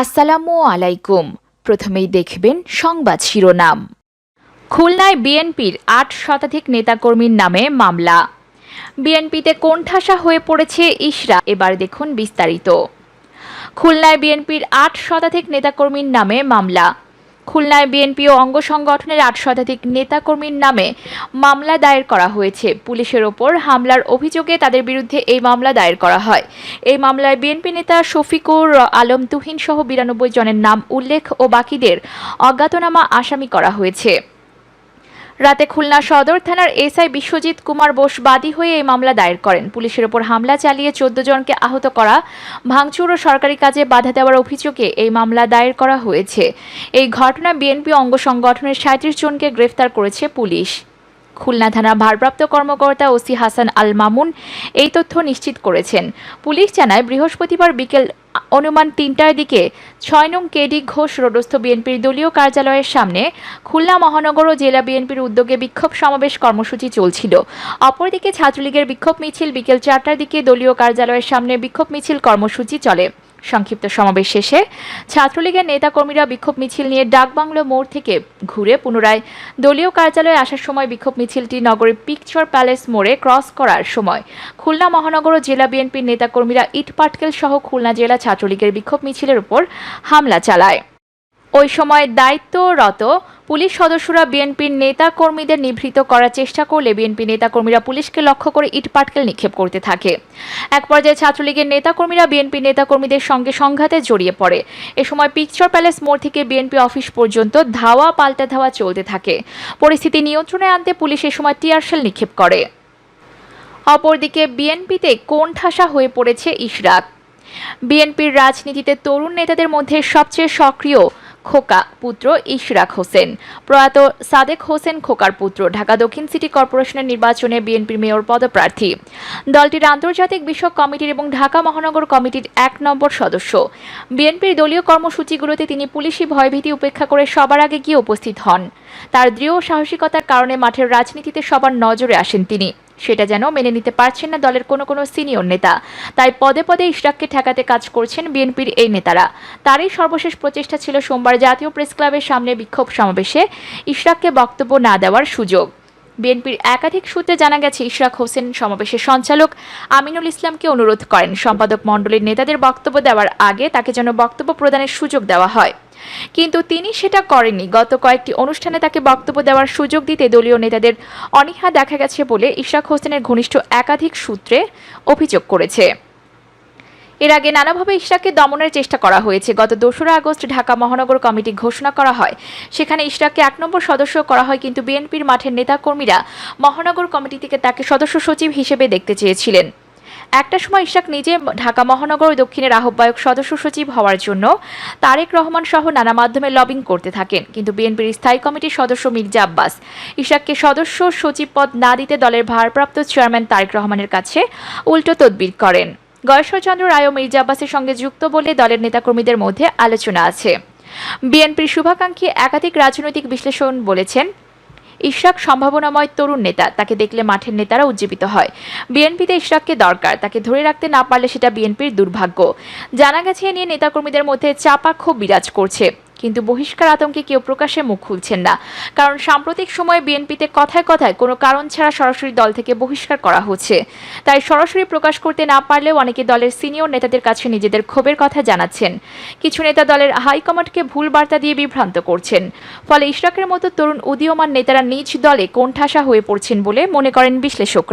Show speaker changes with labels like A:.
A: আসসালামু আলাইকুম। প্রথমেই দেখবেন সংবাদ শিরোনাম। খুলনায় বিএনপির আট শতাধিক নেতাকর্মীর নামে মামলা। বিএনপিতে কোণঠাসা হয়ে পড়েছে ইশরা, এবার দেখুন বিস্তারিত। খুলনায় বিএনপির আট শতাধিক নেতাকর্মীর নামে মামলা। খুলনায় বিএনপি ও অঙ্গ সংগঠনের আট শতাধিক নেতাকর্মীর নামে মামলা দায়ের করা হয়েছে। পুলিশের ওপর হামলার অভিযোগে তাদের বিরুদ্ধে এই মামলা দায়ের করা হয়। এই মামলায় বিএনপি নেতা শফিকুর আলম তুহিন সহ বিরানব্বই জনের নাম উল্লেখ ও বাকিদের অজ্ঞাতনামা আসামি করা হয়েছে। রাতে খুলনা সদর থানার এসআই বিশ্বজিৎ কুমার বোস বাদী হয়ে এই মামলা দায়ের করেন। পুলিশের ওপর হামলা চালিয়ে চোদ্দ জনকে আহত করা, ভাঙচুর ও সরকারি কাজে বাধা দেওয়ার অভিযোগে এই মামলা দায়ের করা হয়েছে। এই ঘটনা বিএনপি অঙ্গ সংগঠনের সাঁত্রিশ জনকে গ্রেফতার করেছে পুলিশ। খুলনা থানা ভারপ্রাপ্ত কর্মকর্তা ওসি হাসান আল মামুন এই তথ্য নিশ্চিত করেছেন। পুলিশ জানায়, বৃহস্পতিবার বিকেল অনুমান তিনটার দিকে ছয় নং কেডি ঘোষ রোডস্থ বিএনপির দলীয় কার্যালয়ের সামনে খুলনা মহানগর ও জেলা বিএনপির উদ্যোগে বিক্ষোভ সমাবেশ কর্মসূচি চলছিল। অপরদিকে ছাত্রলীগের বিক্ষোভ মিছিল বিকেল চারটার দিকে দলীয় কার্যালয়ের সামনে বিক্ষোভ মিছিল কর্মসূচি চলে। সংক্ষিপ্ত সমাবেশ শেষে ছাত্রলীগের নেতাকর্মীরা বিক্ষোভ মিছিল নিয়ে ডাকবাংলো মোড় থেকে ঘুরে পুনরায় দলীয় কার্যালয়ে আসার সময় বিক্ষোভ মিছিলটি নগরের পিকচার প্যালেস মোড়ে ক্রস করার সময় খুলনা মহানগর ও জেলা বিএনপির নেতাকর্মীরা ইটপাটকেল সহ খুলনা জেলা ছাত্রলীগের বিক্ষোভ মিছিলের উপর হামলা চালায়। ওই সময় দায়িত্বরত পুলিশ সদস্যরা বিএনপির নেতা কর্মীদের নিভৃত করার চেষ্টা করলে বিএনপি নেতাকর্মীরা পুলিশকে লক্ষ্য করে ইটপাটকেল নিক্ষেপ করতে থাকে। এক পর্যায়ে ছাত্রলীগের নেতাকর্মীরা বিএনপি নেতাকর্মীদের সঙ্গে সংঘাতে জড়িয়ে পড়ে। এ সময় পিকচার প্যালেস মোড় থেকে বিএনপি অফিস পর্যন্ত ধাওয়া পাল্টা ধাওয়া চলতে থাকে। পরিস্থিতি নিয়ন্ত্রণে আনতে পুলিশ এ সময় টিয়ারশেল নিক্ষেপ করে। অপরদিকে বিএনপিতে কোণঠাসা হয়ে পড়েছে ইশরাক বিএনপির রাজনীতিতে তরুণ নেতাদের মধ্যে সবচেয়ে সক্রিয় খোকা পুত্র ইশরাক হোসেন। প্রয়াত সাদেক হোসেন খোকার পুত্র, ঢাকা দক্ষিণ সিটি কর্পোরেশনের নির্বাচনে বিএনপির মেয়র পদপ্রার্থী। দলটির আন্তর্জাতিক বিষয়ক কমিটির এবং ঢাকা মহানগর কমিটির এক নম্বর সদস্য। বিএনপির দলীয় কর্মসূচিগুলোতে তিনি পুলিশি ভয়ভীতি উপেক্ষা করে সবার আগে গিয়ে উপস্থিত হন। তার দৃঢ় সাহসিকতার কারণে মাঠের রাজনীতিতে সবার নজরে আসেন তিনি। সেটা যেন মেনে নিতে পারছেন না দলের কোনো কোনো সিনিয়র নেতা। তাই পদে পদে ইশরাককে ঠেকাতে কাজ করছেন বিএনপির এই নেতারা। তারই সর্বশেষ প্রচেষ্টা ছিল সোমবার জাতীয় প্রেস ক্লাবের সামনে বিক্ষোভ সমাবেশে ইশরাককে বক্তব্য না দেওয়ার সুযোগ। বিএনপির একাধিক সূত্রে জানা গেছে, ইশরাক হোসেন সমাবেশের সঞ্চালক আমিনুল ইসলামকে অনুরোধ করেন। সম্পাদক মণ্ডলীর নেতাদের বক্তব্য দেওয়ার আগে তাকে যেন বক্তব্য প্রদানের সুযোগ দেওয়া হয়। কিন্তু তিনি সেটা করেননি। গত কয়েকটি অনুষ্ঠানে তাকে বক্তব্য দেওয়ার সুযোগ দিতে দলীয় নেতাদের অনীহা দেখা গেছে বলে ইশরাক হোসেনের ঘনিষ্ঠ একাধিক সূত্রে অভিযোগ করেছে। এর আগে নানাভাবে ইশরাককে দমনের চেষ্টা করা হয়েছে। গত দোসরা আগস্ট ঢাকা মহানগর কমিটি ঘোষণা করা হয়। সেখানে ইশরাককে এক নম্বর সদস্য করা হয়, কিন্তু বিএনপির মাঠের নেতাকর্মীরা মহানগর কমিটি থেকে তাকে সদস্য সচিব হিসেবে দেখতে চেয়েছিলেন। একটা সময় ইশাক নিজে ঢাকা মহানগর দক্ষিণের আহ্বায়ক সদস্য সচিব হওয়ার জন্য তারেক রহমান সহ নানা মাধ্যমে লবিং করতে থাকেন। কিন্তু বিএনপির স্থায়ী কমিটির সদস্য মির্জা আব্বাস ইশাককে সদস্য সচিব পদ না দিতে দলের ভারপ্রাপ্ত চেয়ারম্যান তারেক রহমানের কাছে উল্টো তদবির করেন। গয়েশ্বরচন্দ্র রায় ও মির্জা আব্বাসের সঙ্গে যুক্ত বলে দলের নেতাকর্মীদের মধ্যে আলোচনা আছে। বিএনপির শুভাকাঙ্ক্ষী একাধিক রাজনৈতিক বিশ্লেষণ বলেছেন ইশরাক সম্ভাবনাময় তরুণ নেতা। তাকে দেখলে মাঠের নেতারা উজ্জীবিত হয়। বিএনপিতে ইশরাককে দরকার। তাকে ধরে রাখতে না পারলে সেটা বিএনপির দুর্ভাগ্য। জানা গেছে নিয়ে নেতাকর্মীদের মধ্যে চাপা খুব বিরাজ করছে। কিন্তু বহিষ্কার আতঙ্কে কেউ প্রকাশ্যে মুখ খুলছেন না। কারণ সাম্প্রতিক সময়ে বিএনপিতে কথায় কথায় কোনো কারণ ছাড়া সরাসরি দল থেকে বহিষ্কার করা হচ্ছে। তাই সরাসরি প্রকাশ করতে না পারলেও অনেকে দলের সিনিয়র নেতাদের কাছে নিজেদের ক্ষোভের কথা জানাচ্ছেন। কিছু নেতা দলের হাইকমান্ডকে ভুল বার্তা দিয়ে বিভ্রান্ত করছেন। ফলে ইশরাকের মতো তরুণ উদীয়মান নেতারা নিজ দলে কোণঠাসা হয়ে পড়ছেন বলে মনে করেন বিশ্লেষকরা।